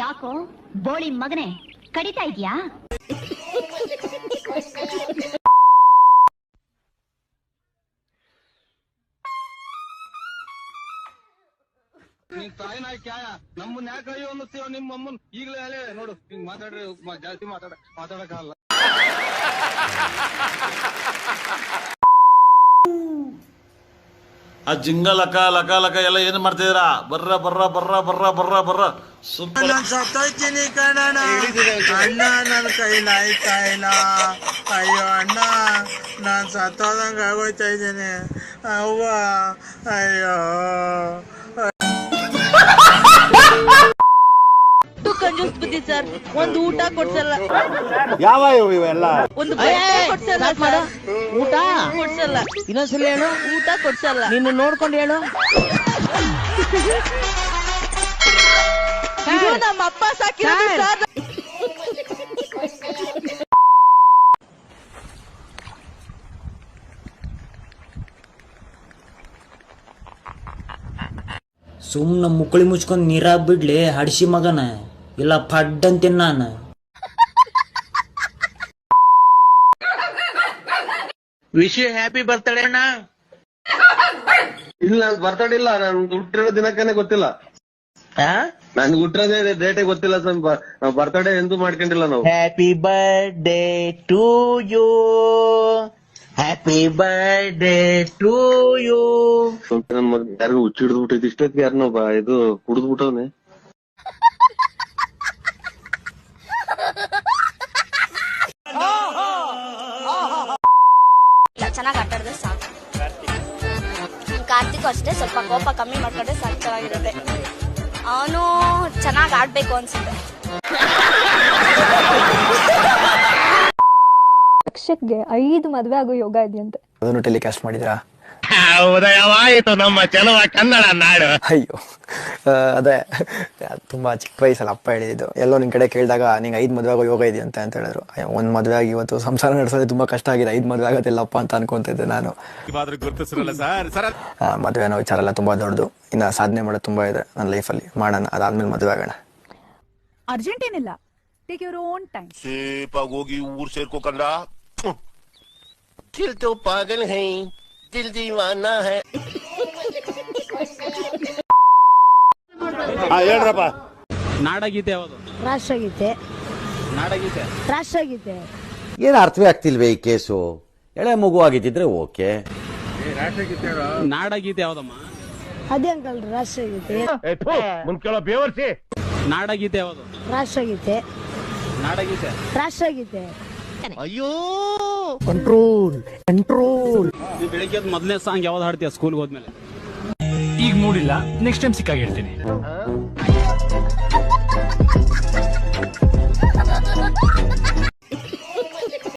ಯಾಕೋ ಬೋಳಿ ಮಗನೇ ಕಡಿತಾ ಇದ್ಯಾ ನೀನ್ ತಾಯಿ ನಾಯಿ ಕ್ಯಾಯ? ನಮ್ಮನ್ನ ಯಾಕೆ ಅಯ್ಯೋ ಅನ್ನಿಸ್ತೀವ ನಿಮ್ಮ ಅಮ್ಮನ್? ಈಗಲೇ ಹೇಳಿ ನೋಡು ಹಿಂಗ್ ಮಾತಾಡ್ರಿ ಜಾಸ್ತಿ ಮಾತಾಡ ಮಾತಾಡಕ್ಕಾಗಲ್ಲ. ಆ ಜಿಂಗ ಲಕ ಲಕ ಲಕ ಎಲ್ಲ ಏನ್ ಮಾಡ್ತಿದ್ದೀರಾ ಬರ್ರ ಬರ್ರ ಬರ್ರ ಬರ್ರ ಬರ್ರ ಬರ್ರ. ಸೂಪರ್ ನಾನ್ ಸತ್ತೋಯ್ತೀನಿ ಕಣಣ್ಣ ಅಣ್ಣ ನನ್ನ ಕೈಲಿ ಆಯ್ತಾ ಅಯ್ಯೋ ಅಣ್ಣ, ನಾನು ಸತ್ತೋದಂಗ ಆಗೋಯ್ತಾ ಇದ್ದೀನಿ. ಅವ್ವ, ಅಯ್ಯೋ. ಬುದ್ಧಿ ಸರ್. ಒಂದು ಊಟ ಕೊಡ್ಸಲ್ಲ. ಯಾವ ಇವೆಲ್ಲ? ಒಂದು ಕೊಡ್ಸಲ್ಲ. ಊಟ? ಕೊಡ್ಸಲ್ಲ. ಇನ್ನೊಂದ್ಸಲ ಹೇಳು. ಊಟ ಕೊಡ್ಸಲ್ಲ. ನಿನ್ನ ನೋಡ್ಕೊಂಡು ಹೇಳು. ನಮ್ಮ ಅಪ್ಪ ಸಾಕಿರೋದು ಸರ್. ಸರ್. ಸುಮ್ಮನೆ ಮುಕ್ಕಳಿ ಮುಚ್ಕೊಂಡು ನೀರಾಗ್ ಬಿಡ್ಲಿ ಹಡ್ಸಿ ಮಗನ. ಇಲ್ಲ ಫಡ್ ಅಂತೀನಿ ನಾನು ವಿಶ್ ಹ್ಯಾಪಿ ಬರ್ತಡೇ ಅಣ್ಣ ಇಲ್ಲ ನನ್ ಬರ್ತಡೇ ಇಲ್ಲ ನನ್ ಹುಟ್ಟಿರೋ ದಿನಕ್ಕನೇ ಗೊತ್ತಿಲ್ಲ ನನ್ಗೆ ಹುಟ್ಟಿರೋದೇ ಡೇಟೇ ಗೊತ್ತಿಲ್ಲ ಸರ್ ಬರ್ತಡೇ ಎಂದು ಮಾಡ್ಕೊಂಡಿಲ್ಲ ನಾವು happy birthday to you happy birthday to you ಸ್ವಲ್ಪ ನನ್ ಮಗ ಯಾರಿಗೂ ಹುಚ್ಚಿ ಹಿಡಿದು ಬಿಟ್ಟೈತಿ ಇಷ್ಟೊತ್ತಿಗೆ ಯಾರನ್ನೋ ಬಾ ಇದು ಕುಡಿದು ಚೆನ್ನಾಗಿ ಆಟಾಡಿದ್ರೆ ಸಾಕು. ಕಾರ್ತಿಕ್ ಅಷ್ಟೇ ಸ್ವಲ್ಪ ಕೋಪ ಕಮ್ಮಿ ಮಾಡ್ಕೊಂಡ್ರೆ ಸಾಕು ಚೆನ್ನಾಗಿರುತ್ತೆ. ಅವನು ಚೆನ್ನಾಗಿ ಆಡ್ಬೇಕು ಅನ್ಸುತ್ತೆ. ಲಕ್ಷಕ್ಕೆ ಐದು ಮದುವೆ ಆಗೋ ಯೋಗ ಇದೆಯಂತೆ. ಅದನ್ನು ಟೆಲಿಕಾಸ್ಟ್ ಮಾಡಿದ್ರಾ? ಉದಯವಾಯಿತು ನಮ್ಮ ಚೆಲುವ ಕನ್ನಡ ನಾಡು. ಅಯ್ಯೋ. ಅದೇ. ತುಂಬಾ ಚಿಕ್ಕ ವಯಸ್ಸಲ್ಲಿ ಅಪ್ಪ ಹೇಳಿದ್ದು ಎಲ್ಲೋ ನಿನ್ ಕಡೆ ಕೇಳಿದಾಗ ನಿಂಗೆ ಐದು ಮದುವೆ ಆಗೋ ಯೋಗ ಇದೆಯಂತೆ ಅಂತ ಹೇಳಿದ್ರು ಒಂದ್ ಮದುವೆ ಆಗಿ ಇವತ್ತು ಸಂಸಾರ ನಡೆಸೋದೇ ತುಂಬಾ ಕಷ್ಟ ಆಗಿದೆ ಐದು ಮದುವೆ ಆಗೋದಿಲ್ಲಪ್ಪ ಅಂತ ಅನ್ಕೊಂತಿದ್ದೆ ನಾನು. ಮದುವೆ ಅನ್ನೋ ವಿಚಾರ ಎಲ್ಲ ತುಂಬಾ ದೊಡ್ಡದು. ಇನ್ನ ಸಾಧನೆ ಮಾಡೋದು ತುಂಬಾ ಇದೆ ನನ್ನ ಲೈಫಲ್ಲಿ. ಮಾಡೋಣ ಅದಾದ್ಮೇಲೆ ಮದುವೆ ಆಗೋಣ. ಅರ್ಜೆಂಟ್ ಏನಿಲ್ಲ. ಟೇಕ್ ಯುವರ್ ಓನ್ ಟೈಮ್ ಸೇಫಾಗಿ ಹೋಗಿ ಊರ್ ದಿಲ್ ತೋ ಪಾಗಲ್ ಹೈ ದಿಲ್ ದೀವಾನಾ ಹೈ. ಹೇಳ್ರಪ್ಪ. ನಾಡಗೀತೆ ಯಾವುದು? ರಾಷ್ಟ್ರಗೀತೆ. ನಾಡಗೀತೆ. ರಾಷ್ಟ್ರಗೀತೆ. ಏನು ಅರ್ಥವೇ ಆಗ್ತಿಲ್ವೇ ಈ ಕೇಸು? ಎಳೆ ಮಗು ಆಗಿದ್ದಿದ್ರೆ ಓಕೆ. ನಾಡಗೀತೆ ಯಾವ್ದಮ್ಮ? ಅದೇ ಅಂಕಲ್ ರಾಷ್ಟ್ರಗೀತೆ. ನಾಡಗೀತೆ ಯಾವುದು? ರಾಷ್ಟ್ರಗೀತೆ. ನಾಡಗೀತೆ. ರಾಷ್ಟ್ರಗೀತೆ. ಕಂಟ್ರೋಲ್ ಕಂಟ್ರೋಲ್ ನೀ ಬೆಳಿಗ್ಗೆ ಮೊದಲನೇ ಸಾಂಗ್ ಯಾವ್ದು ಹಾಡ್ತೀಯ ಸ್ಕೂಲ್ಗೆ ಹೋದ್ಮೇಲೆ? ಈಗ ಮೂಡಿಲ್ಲ. ನೆಕ್ಸ್ಟ್ ಟೈಮ್ ಸಿಕ್ಕಾಗಿ ಹೇಳ್ತೀನಿ.